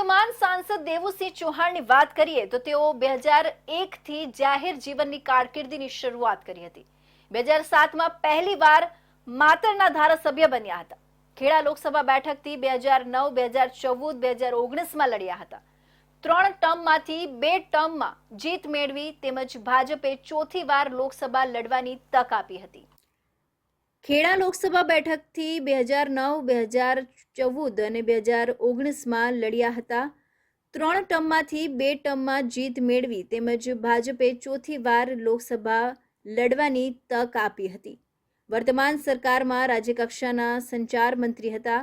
નિવર્તમાન સાંસદ દેવુસિંહ ચૌહાણની વાત કરીએ તો તેઓ બે હજાર એકથી જાહેર જીવનની કારકિર્દીની શરૂઆત કરી હતી. બે હજાર સાતમાં પહેલીવાર માતરના ધારાસભ્ય બન્યા હતા. ખેડા લોકસભા બેઠકથી બે હજાર નવ, બે હજાર ચૌદ, બે હજાર ઓગણીસમાં લડ્યા હતા. ત્રણ ટર્મમાંથી બે ટર્મમાં જીત મેળવી તેમજ ભાજપે ચોથી વાર લોકસભા લડવાની તક આપી હતી. ખેડા લોકસભા બેઠકથી બે હજાર નવ, બે હજાર ચૌદ અને બે હજાર ઓગણીસમાં લડ્યા હતા. ત્રણ ટર્મમાંથી બે ટર્મમાં જીત મેળવી તેમજ ભાજપે ચોથી વાર લોકસભા લડવાની તક આપી હતી. વર્તમાન સરકારમાં રાજ્યકક્ષાના સંચાર મંત્રી હતા.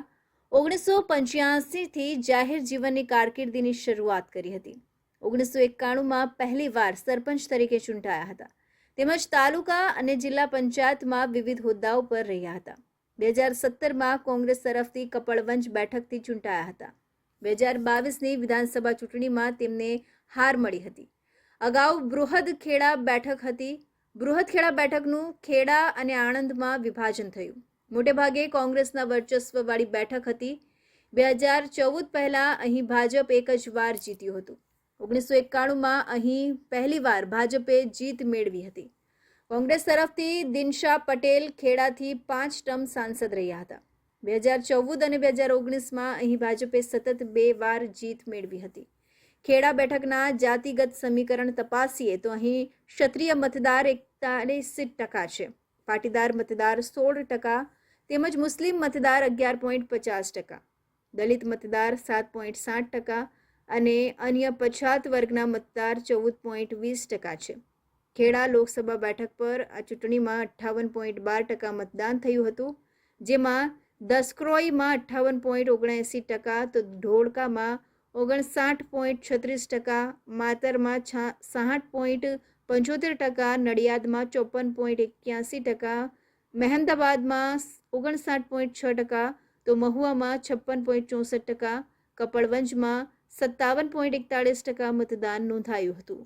ઓગણીસો પંચ્યાસીથી જાહેર જીવનની કારકિર્દીની શરૂઆત કરી હતી. ઓગણીસો એકાણુંમાં પહેલીવાર સરપંચ તરીકે ચૂંટાયા હતા. તેમજ તાલુકા અને જિલ્લા પંચાયતમાં વિવિધ હોદ્દાઓ પર રહ્યા હતા. બે હજાર સત્તરમાં કોંગ્રેસ તરફથી કપડવંજ બેઠકથી ચૂંટાયા હતા. બે હજાર બાવીસની વિધાનસભા ચૂંટણીમાં તેમને હાર મળી હતી. અગાઉ બૃહદ ખેડા બેઠક હતી. બૃહદ ખેડા બેઠકનું ખેડા અને આણંદમાં વિભાજન થયું. મોટેભાગે કોંગ્રેસના વર્ચસ્વવાળી બેઠક હતી. બે હજાર ચૌદ પહેલાં અહીં ભાજપ એક જ વાર જીત્યું હતું. ઓગણીસો એકાણુંમાં અહીં પહેલીવાર ભાજપે જીત મેળવી હતી. કોંગ્રેસ તરફથી દિનશા પટેલ ખેડાથી પાંચ ટર્મ સાંસદ રહ્યા હતા. બે હજાર ચૌદ અને બે હજાર ઓગણીસમાં અહીં ભાજપે સતત બે વાર જીત મેળવી હતી. ખેડા બેઠકના જાતિગત સમીકરણ તપાસીએ તો અહીં ક્ષત્રિય મતદાર એકતાલીસ ટકા છે. પાટીદાર મતદાર સોળ ટકા, તેમજ મુસ્લિમ મતદાર અગિયાર પોઈન્ટ પચાસ ટકા, દલિત મતદાર સાત પોઈન્ટ સાત ટકા અને અન્ય પછાત વર્ગના મતદાર ચૌદ પોઈન્ટ વીસ ટકા છે. ખેડા લોકસભા બેઠક પર આ ચૂંટણીમાં અઠ્ઠાવન પોઈન્ટ બાર ટકા મતદાન થયું હતું, જેમાં દસક્રોઈમાં અઠ્ઠાવન પોઈન્ટ ઓગણએંસી ટકા, તો ઢોળકામાં ઓગણસાઠ પોઈન્ટ છત્રીસ ટકા, માતરમાં છા, સાઠ પોઈન્ટ પંચોતેર ટકા, નડિયાદમાં ચોપન પોઈન્ટ એક્યાસી ટકા, મહેમદાબાદમાં ઓગણસાઠ પોઈન્ટ છ ટકા, તો મહુવામાં છપ્પન પોઈન્ટ ચોસઠ ટકા, કપડવંજમાં સત્તાવન પોઈન્ટ એકતાળીસ ટકા મતદાન નોંધાયું હતું.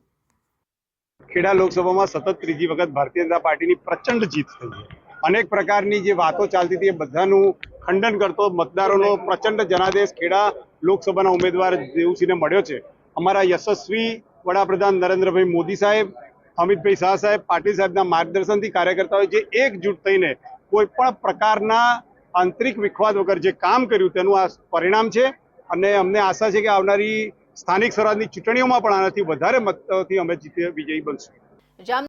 ખેડા લોકસભામાં સતત ત્રીજી વખત ભારતીય જનતા પાર્ટીની પ્રચંડ જીત થઈ છે. અનેક પ્રકારની જે વાતો ચાલતી હતી એ બધાનું ખંડન કરતો મતદારોનો પ્રચંડ જનાદેશ ખેડા લોકસભાના ઉમેદવાર દેવુસિંહને મળ્યો છે. અમારા યશસ્વી વડાપ્રધાન નરેન્દ્રભાઈ મોદી સાહેબ, અમિતભાઈ શાહ સાહેબ, પાટીલ સાહેબના માર્ગદર્શનથી કાર્યકર્તાઓએ જે એકજૂટ થઈને કોઈ પણ પ્રકારના આંતરિક વિખવાદ વગર જે કામ કર્યું તેનું આ પરિણામ છે. અને અમને આશા છે કે આવનારી સ્થાનિક સ્વરાજની ચૂંટણીઓમાં પણ આનાથી વધારે મતથી અમે જીતે વિજયી બનશું.